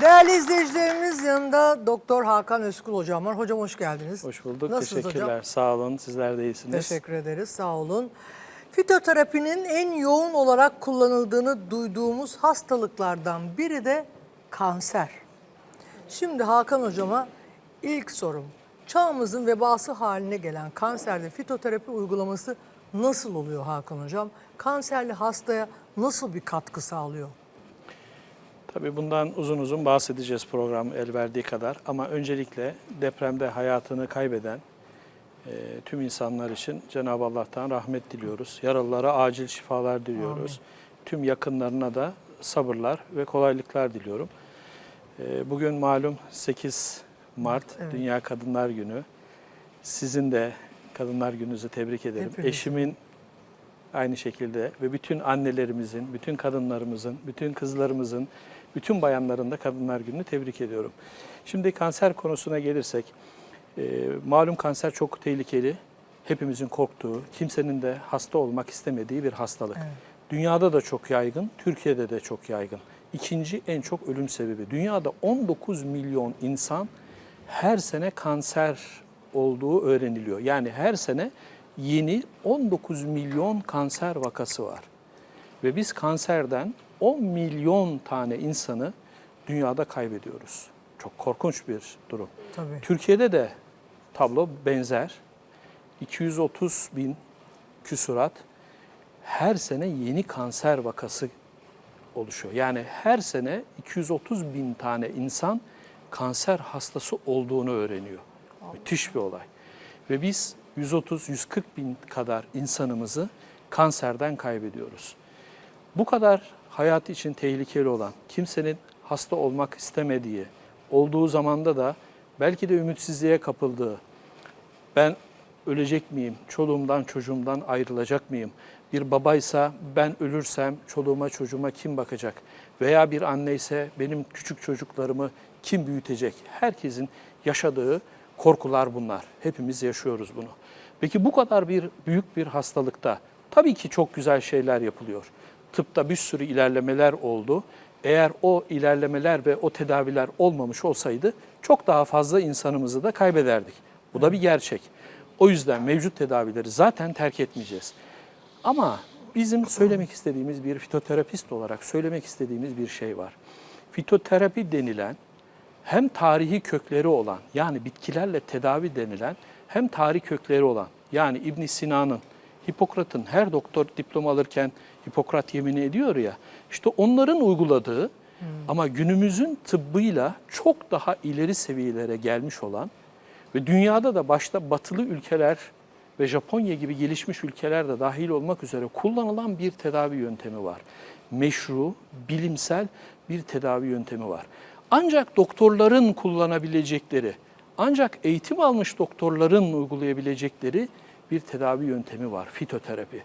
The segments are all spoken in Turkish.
Değerli izleyicilerimiz yanında Doktor Hakan Özkul hocam var. Hocam hoş geldiniz. Hoş bulduk. Nasılsınız Teşekkürler. hocam? Sağ olun. Sizler de iyisiniz. Teşekkür ederiz. Sağ olun. Fitoterapinin en yoğun olarak kullanıldığını duyduğumuz hastalıklardan biri de kanser. Şimdi Hakan hocama ilk sorum. Çağımızın vebası haline gelen kanserde fitoterapi uygulaması nasıl oluyor Hakan hocam? Kanserli hastaya nasıl bir katkı sağlıyor? Tabii bundan uzun uzun bahsedeceğiz program el verdiği kadar. Ama öncelikle depremde hayatını kaybeden e, tüm insanlar için Cenab-ı Allah'tan rahmet diliyoruz. Yaralılara acil şifalar diliyoruz. Tüm yakınlarına da sabırlar ve kolaylıklar diliyorum. E, bugün malum 8 Mart Evet. Dünya Kadınlar Günü. Sizin de Kadınlar Günü'nüzü tebrik ederim. Hepimizin. Eşimin aynı şekilde ve bütün annelerimizin, bütün kadınlarımızın, bütün kızlarımızın, bütün bayanların da Kadınlar Günü'nü tebrik ediyorum. Şimdi kanser konusuna gelirsek, e, malum kanser çok tehlikeli, hepimizin korktuğu, kimsenin de hasta olmak istemediği bir hastalık. Evet. Dünyada da çok yaygın, Türkiye'de de çok yaygın. İkinci en çok ölüm sebebi. Dünyada 19 milyon insan her sene kanser olduğu öğreniliyor. Yani her sene yeni 19 milyon kanser vakası var. Ve biz kanserden 10 milyon tane insanı dünyada kaybediyoruz. Çok korkunç bir durum. Tabii. Türkiye'de de tablo benzer. 230 bin küsurat her sene yeni kanser vakası oluşuyor. Yani her sene 230 bin tane insan kanser hastası olduğunu öğreniyor. Müthiş bir olay. Ve biz 130-140 bin kadar insanımızı kanserden kaybediyoruz. Bu kadar hayat için tehlikeli olan, kimsenin hasta olmak istemediği, olduğu zamanda da belki de ümitsizliğe kapıldığı, ben ölecek miyim, çoluğumdan çocuğumdan ayrılacak mıyım? Bir babaysa ben ölürsem çoluğuma çocuğuma kim bakacak? Veya bir anneyse benim küçük çocuklarımı kim büyütecek? Herkesin yaşadığı korkular bunlar. Hepimiz yaşıyoruz bunu. Peki bu kadar bir büyük bir hastalıkta tabii ki çok güzel şeyler yapılıyor. Tıpta bir sürü ilerlemeler oldu. Eğer o ilerlemeler ve o tedaviler olmamış olsaydı çok daha fazla insanımızı da kaybederdik. Bu da bir gerçek. O yüzden mevcut tedavileri zaten terk etmeyeceğiz. Ama bizim söylemek istediğimiz bir fitoterapist olarak söylemek istediğimiz bir şey var. Fitoterapi denilen hem tarihi kökleri olan yani bitkilerle tedavi denilen hem tarihi kökleri olan yani İbn Sina'nın, Hipokrat'ın her doktor diploma alırken Hipokrat yemini ediyor ya işte onların uyguladığı ama günümüzün tıbbıyla çok daha ileri seviyelere gelmiş olan ve dünyada da başta batılı ülkeler ve Japonya gibi gelişmiş ülkeler de dahil olmak üzere kullanılan bir tedavi yöntemi var. Meşru, bilimsel bir tedavi yöntemi var. Ancak doktorların kullanabilecekleri, ancak eğitim almış doktorların uygulayabilecekleri bir tedavi yöntemi var, fitoterapi.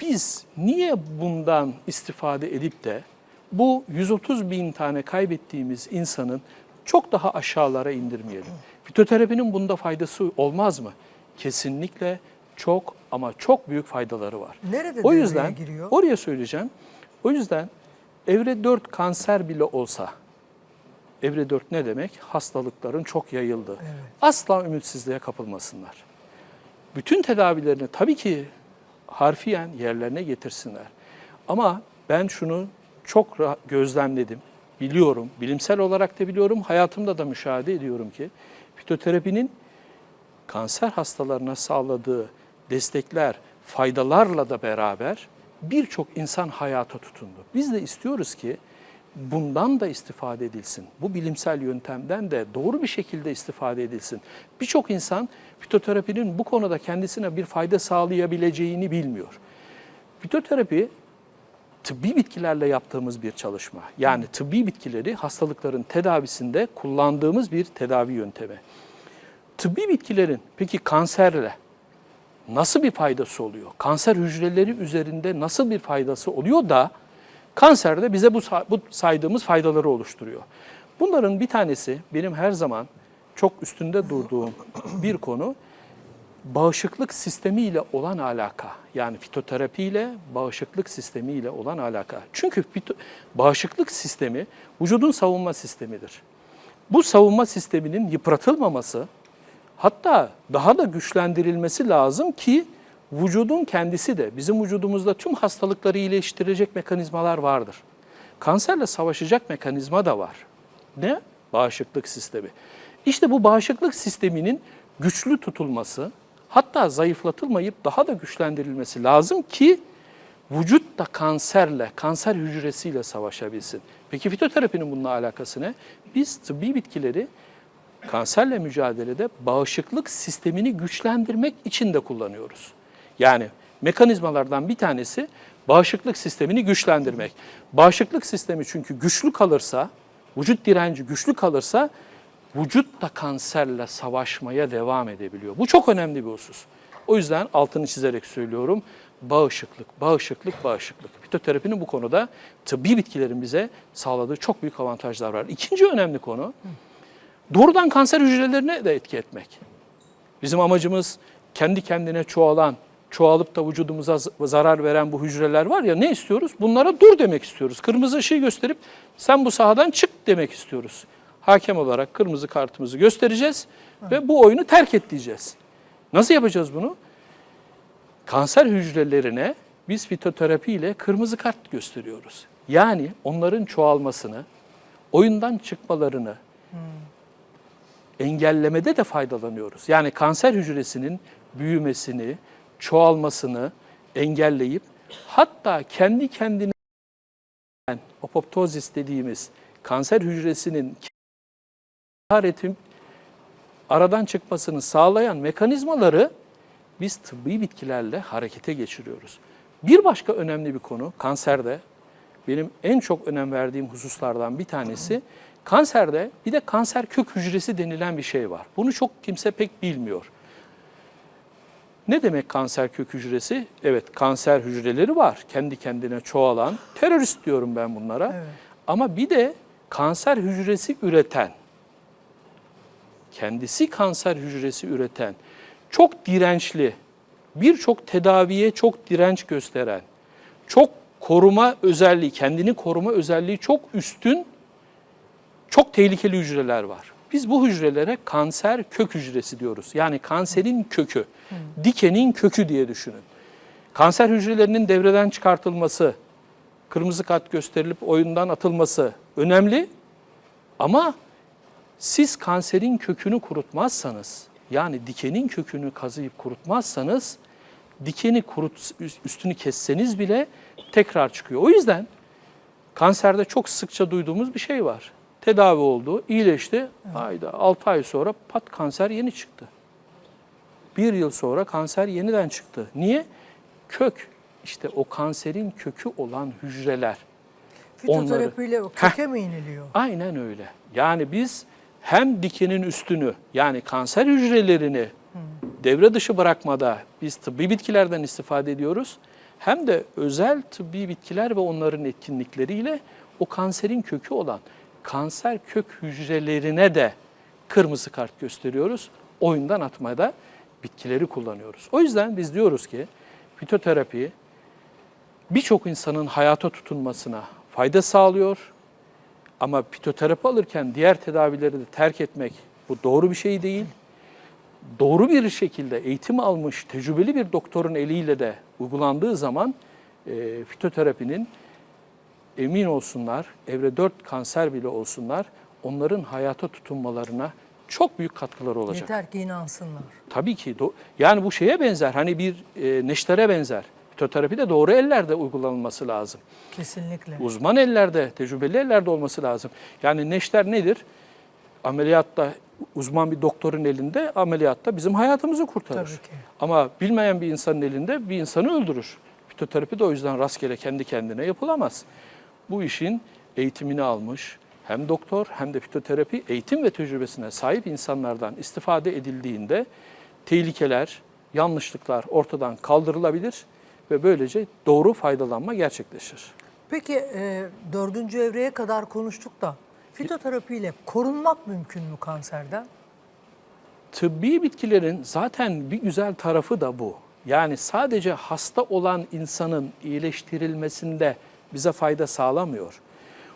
Biz niye bundan istifade edip de bu 130 bin tane kaybettiğimiz insanın çok daha aşağılara indirmeyelim? Fitoterapinin bunda faydası olmaz mı? Kesinlikle çok ama çok büyük faydaları var. Nerede o yüzden giriyor? oraya söyleyeceğim. O yüzden evre 4 kanser bile olsa evre 4 ne demek? Hastalıkların çok yayıldığı. Asla ümitsizliğe kapılmasınlar. Bütün tedavilerini tabii ki harfiyen yerlerine getirsinler. Ama ben şunu çok gözlemledim, biliyorum, bilimsel olarak da biliyorum, hayatımda da müşahede ediyorum ki fitoterapinin kanser hastalarına sağladığı destekler, faydalarla da beraber birçok insan hayata tutundu. Biz de istiyoruz ki bundan da istifade edilsin. Bu bilimsel yöntemden de doğru bir şekilde istifade edilsin. Birçok insan fitoterapinin bu konuda kendisine bir fayda sağlayabileceğini bilmiyor. Fitoterapi tıbbi bitkilerle yaptığımız bir çalışma. Yani tıbbi bitkileri hastalıkların tedavisinde kullandığımız bir tedavi yöntemi. Tıbbi bitkilerin peki kanserle nasıl bir faydası oluyor? Kanser hücreleri üzerinde nasıl bir faydası oluyor da kanserde bize bu, bu saydığımız faydaları oluşturuyor. Bunların bir tanesi benim her zaman çok üstünde durduğum bir konu bağışıklık sistemiyle olan alaka. Yani fitoterapiyle bağışıklık sistemiyle olan alaka. Çünkü fito- bağışıklık sistemi vücudun savunma sistemidir. Bu savunma sisteminin yıpratılmaması, hatta daha da güçlendirilmesi lazım ki vücudun kendisi de bizim vücudumuzda tüm hastalıkları iyileştirecek mekanizmalar vardır. Kanserle savaşacak mekanizma da var. Ne? Bağışıklık sistemi. İşte bu bağışıklık sisteminin güçlü tutulması, hatta zayıflatılmayıp daha da güçlendirilmesi lazım ki vücut da kanserle, kanser hücresiyle savaşabilsin. Peki fitoterapinin bununla alakası ne? Biz tıbbi bitkileri kanserle mücadelede bağışıklık sistemini güçlendirmek için de kullanıyoruz. Yani mekanizmalardan bir tanesi bağışıklık sistemini güçlendirmek. Bağışıklık sistemi çünkü güçlü kalırsa, vücut direnci güçlü kalırsa vücut da kanserle savaşmaya devam edebiliyor. Bu çok önemli bir husus. O yüzden altını çizerek söylüyorum. Bağışıklık, bağışıklık, bağışıklık. Fitoterapinin bu konuda tıbbi bitkilerin bize sağladığı çok büyük avantajlar var. İkinci önemli konu, doğrudan kanser hücrelerine de etki etmek. Bizim amacımız kendi kendine çoğalan, çoğalıp da vücudumuza zarar veren bu hücreler var ya ne istiyoruz? Bunlara dur demek istiyoruz. Kırmızı ışığı gösterip sen bu sahadan çık demek istiyoruz. Hakem olarak kırmızı kartımızı göstereceğiz ve bu oyunu terk et diyeceğiz. Nasıl yapacağız bunu? Kanser hücrelerine biz fitoterapi ile kırmızı kart gösteriyoruz. Yani onların çoğalmasını, oyundan çıkmalarını, engellemede de faydalanıyoruz. Yani kanser hücresinin büyümesini, çoğalmasını engelleyip hatta kendi kendine apoptozis dediğimiz kanser hücresinin haretim aradan çıkmasını sağlayan mekanizmaları biz tıbbi bitkilerle harekete geçiriyoruz. Bir başka önemli bir konu kanserde benim en çok önem verdiğim hususlardan bir tanesi kanserde bir de kanser kök hücresi denilen bir şey var. Bunu çok kimse pek bilmiyor. Ne demek kanser kök hücresi? Evet kanser hücreleri var. Kendi kendine çoğalan. Terörist diyorum ben bunlara. Evet. Ama bir de kanser hücresi üreten, kendisi kanser hücresi üreten, çok dirençli, birçok tedaviye çok direnç gösteren, çok koruma özelliği, kendini koruma özelliği çok üstün, çok tehlikeli hücreler var. Biz bu hücrelere kanser kök hücresi diyoruz. Yani kanserin kökü, dikenin kökü diye düşünün. Kanser hücrelerinin devreden çıkartılması, kırmızı kart gösterilip oyundan atılması önemli. Ama siz kanserin kökünü kurutmazsanız, yani dikenin kökünü kazıyıp kurutmazsanız, dikeni kurut, üstünü kesseniz bile tekrar çıkıyor. O yüzden kanserde çok sıkça duyduğumuz bir şey var. Tedavi oldu, iyileşti. Ayda 6 ay sonra pat kanser yeni çıktı. Bir yıl sonra kanser yeniden çıktı. Niye? Kök, işte o kanserin kökü olan hücreler. Fitoterapiyle o köke mi iniliyor? Aynen öyle. Yani biz hem dikenin üstünü yani kanser hücrelerini devre dışı bırakmada biz tıbbi bitkilerden istifade ediyoruz. Hem de özel tıbbi bitkiler ve onların etkinlikleriyle o kanserin kökü olan kanser kök hücrelerine de kırmızı kart gösteriyoruz. Oyundan atmada bitkileri kullanıyoruz. O yüzden biz diyoruz ki fitoterapi birçok insanın hayata tutunmasına fayda sağlıyor. Ama fitoterapi alırken diğer tedavileri de terk etmek bu doğru bir şey değil. Doğru bir şekilde eğitim almış, tecrübeli bir doktorun eliyle de uygulandığı zaman e, fitoterapinin emin olsunlar, evre 4 kanser bile olsunlar, onların hayata tutunmalarına çok büyük katkıları olacak. Yeter ki inansınlar. Tabii ki. Yani bu şeye benzer, hani bir e, neştere benzer. Fitoterapi de doğru ellerde uygulanması lazım. Kesinlikle. Uzman ellerde, tecrübeli ellerde olması lazım. Yani neşter nedir? Ameliyatta uzman bir doktorun elinde ameliyatta bizim hayatımızı kurtarır. Tabii ki. Ama bilmeyen bir insanın elinde bir insanı öldürür. Fitoterapi de o yüzden rastgele kendi kendine yapılamaz. Bu işin eğitimini almış hem doktor hem de fitoterapi eğitim ve tecrübesine sahip insanlardan istifade edildiğinde tehlikeler, yanlışlıklar ortadan kaldırılabilir ve böylece doğru faydalanma gerçekleşir. Peki e, dördüncü evreye kadar konuştuk da fitoterapiyle korunmak mümkün mü kanserden? tıbbi bitkilerin zaten bir güzel tarafı da bu. Yani sadece hasta olan insanın iyileştirilmesinde bize fayda sağlamıyor.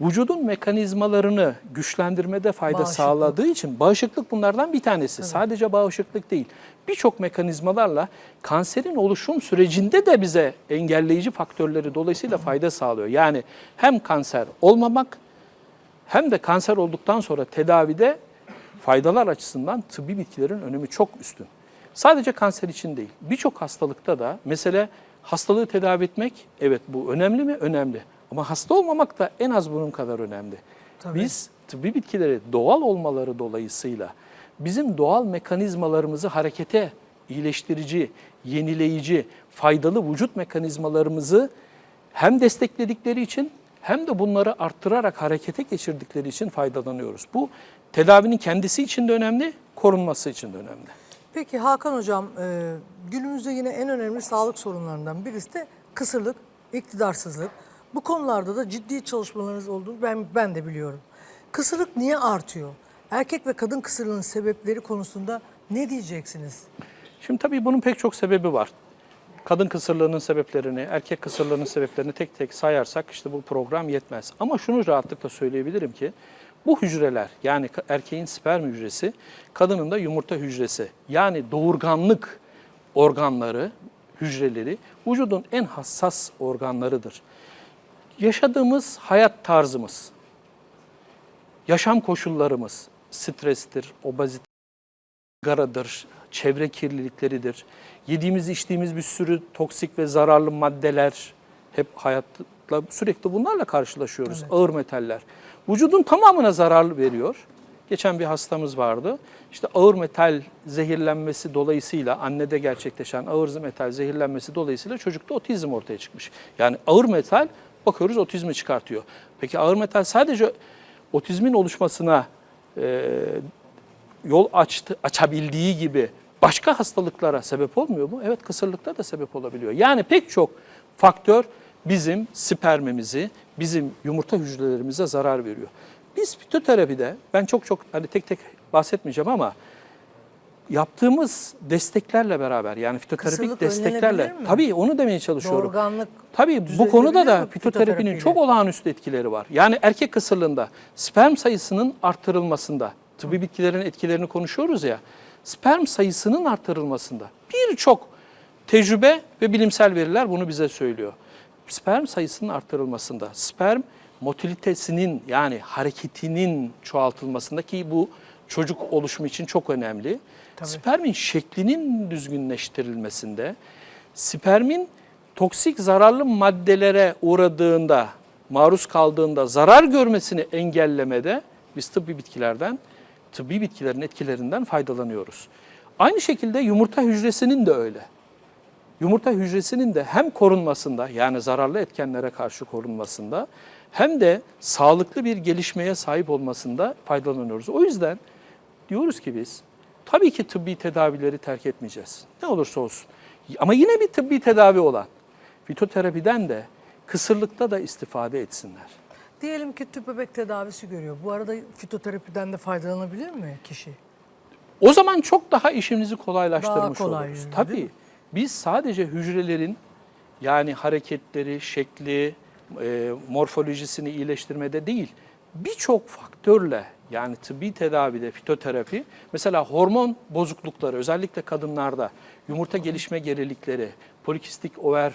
Vücudun mekanizmalarını güçlendirmede fayda Bağışıklık. sağladığı için bağışıklık bunlardan bir tanesi. Sadece bağışıklık değil. Birçok mekanizmalarla kanserin oluşum sürecinde de bize engelleyici faktörleri dolayısıyla fayda sağlıyor. Yani hem kanser olmamak hem de kanser olduktan sonra tedavide faydalar açısından tıbbi bitkilerin önemi çok üstün. Sadece kanser için değil, birçok hastalıkta da mesele hastalığı tedavi etmek, evet bu önemli mi? Önemli. Ama hasta olmamak da en az bunun kadar önemli. Tabii. Biz tıbbi bitkileri doğal olmaları dolayısıyla bizim doğal mekanizmalarımızı harekete, iyileştirici, yenileyici, faydalı vücut mekanizmalarımızı hem destekledikleri için hem de bunları arttırarak harekete geçirdikleri için faydalanıyoruz. Bu tedavinin kendisi için de önemli, korunması için de önemli. Peki Hakan Hocam, e, günümüzde yine en önemli sağlık sorunlarından birisi de kısırlık, iktidarsızlık. Bu konularda da ciddi çalışmalarınız olduğunu ben, ben de biliyorum. Kısırlık niye artıyor? Erkek ve kadın kısırlığının sebepleri konusunda ne diyeceksiniz? Şimdi tabii bunun pek çok sebebi var. Kadın kısırlığının sebeplerini, erkek kısırlığının sebeplerini tek tek sayarsak işte bu program yetmez. Ama şunu rahatlıkla söyleyebilirim ki bu hücreler yani erkeğin sperm hücresi, kadının da yumurta hücresi yani doğurganlık organları, hücreleri vücudun en hassas organlarıdır. Yaşadığımız hayat tarzımız, yaşam koşullarımız, strestir, obezite, sigaradır, çevre kirlilikleridir. Yediğimiz, içtiğimiz bir sürü toksik ve zararlı maddeler hep hayatta sürekli bunlarla karşılaşıyoruz. Ağır metaller. Vücudun tamamına zarar veriyor. Geçen bir hastamız vardı. İşte ağır metal zehirlenmesi dolayısıyla annede gerçekleşen ağır metal zehirlenmesi dolayısıyla çocukta otizm ortaya çıkmış. Yani ağır metal bakıyoruz otizmi çıkartıyor. Peki ağır metal sadece otizmin oluşmasına e, yol açtı, açabildiği gibi başka hastalıklara sebep olmuyor mu? Evet kısırlıkta da sebep olabiliyor. Yani pek çok faktör bizim spermimizi, bizim yumurta hücrelerimize zarar veriyor. Biz fitoterapide, ben çok çok hani tek tek bahsetmeyeceğim ama yaptığımız desteklerle beraber yani fitoterapik Kısırlık desteklerle mi? tabii onu demeye çalışıyorum. Doğurganlık Tabii bu konuda da fitoterapinin çok olağanüstü etkileri var. Yani erkek kısırlığında sperm sayısının artırılmasında, tıbbi bitkilerin etkilerini konuşuyoruz ya, sperm sayısının artırılmasında birçok tecrübe ve bilimsel veriler bunu bize söylüyor. Sperm sayısının artırılmasında, sperm motilitesinin yani hareketinin çoğaltılmasında ki bu çocuk oluşumu için çok önemli. Spermin şeklinin düzgünleştirilmesinde, spermin toksik zararlı maddelere uğradığında, maruz kaldığında zarar görmesini engellemede biz tıbbi bitkilerden, tıbbi bitkilerin etkilerinden faydalanıyoruz. Aynı şekilde yumurta hücresinin de öyle. Yumurta hücresinin de hem korunmasında yani zararlı etkenlere karşı korunmasında hem de sağlıklı bir gelişmeye sahip olmasında faydalanıyoruz. O yüzden diyoruz ki biz tabii ki tıbbi tedavileri terk etmeyeceğiz. Ne olursa olsun. Ama yine bir tıbbi tedavi olan fitoterapiden de kısırlıkta da istifade etsinler. Diyelim ki tüp bebek tedavisi görüyor. Bu arada fitoterapiden de faydalanabilir mi kişi? O zaman çok daha işimizi kolaylaştırmış Daha kolay oluruz. yüzde, Tabii. Biz sadece hücrelerin yani hareketleri, şekli, e, morfolojisini iyileştirmede değil, birçok faktörle yani tıbbi tedavide, fitoterapi, mesela hormon bozuklukları özellikle kadınlarda, yumurta gelişme gerilikleri, polikistik over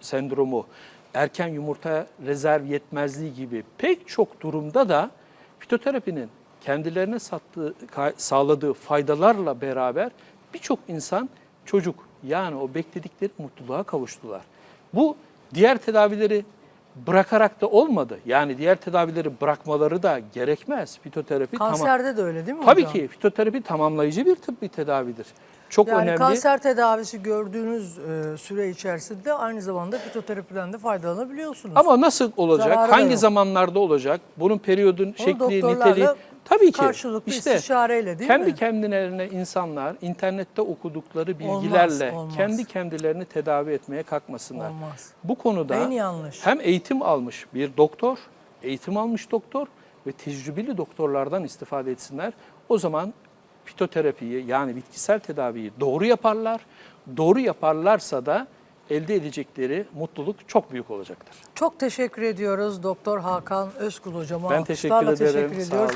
sendromu, erken yumurta rezerv yetmezliği gibi pek çok durumda da fitoterapinin kendilerine sattığı, sağladığı faydalarla beraber birçok insan çocuk yani o bekledikleri mutluluğa kavuştular. Bu diğer tedavileri bırakarak da olmadı. Yani diğer tedavileri bırakmaları da gerekmez. Fitoterapi tamam. Kanserde de öyle değil mi Tabii hocam? ki fitoterapi tamamlayıcı bir tıbbi tedavidir. Çok Yani önemli. kanser tedavisi gördüğünüz e, süre içerisinde aynı zamanda fitoterapiden de faydalanabiliyorsunuz. Ama nasıl olacak? Zararı Hangi zamanlarda olacak? Bunun periyodun Onu şekli, niteliği tabii ki. karşılıklı işte istişareyle değil kendi mi? kendilerine insanlar internette okudukları Olmaz, bilgilerle olmaz. kendi kendilerini tedavi etmeye kalkmasınlar. Olmaz. Bu konuda En yanlış. hem eğitim almış bir doktor, eğitim almış doktor ve tecrübeli doktorlardan istifade etsinler. O zaman fitoterapiyi yani bitkisel tedaviyi doğru yaparlar. Doğru yaparlarsa da elde edecekleri mutluluk çok büyük olacaktır. Çok teşekkür ediyoruz Doktor Hakan Özkul hocama. Ben teşekkür ederim. teşekkür Sağ olun.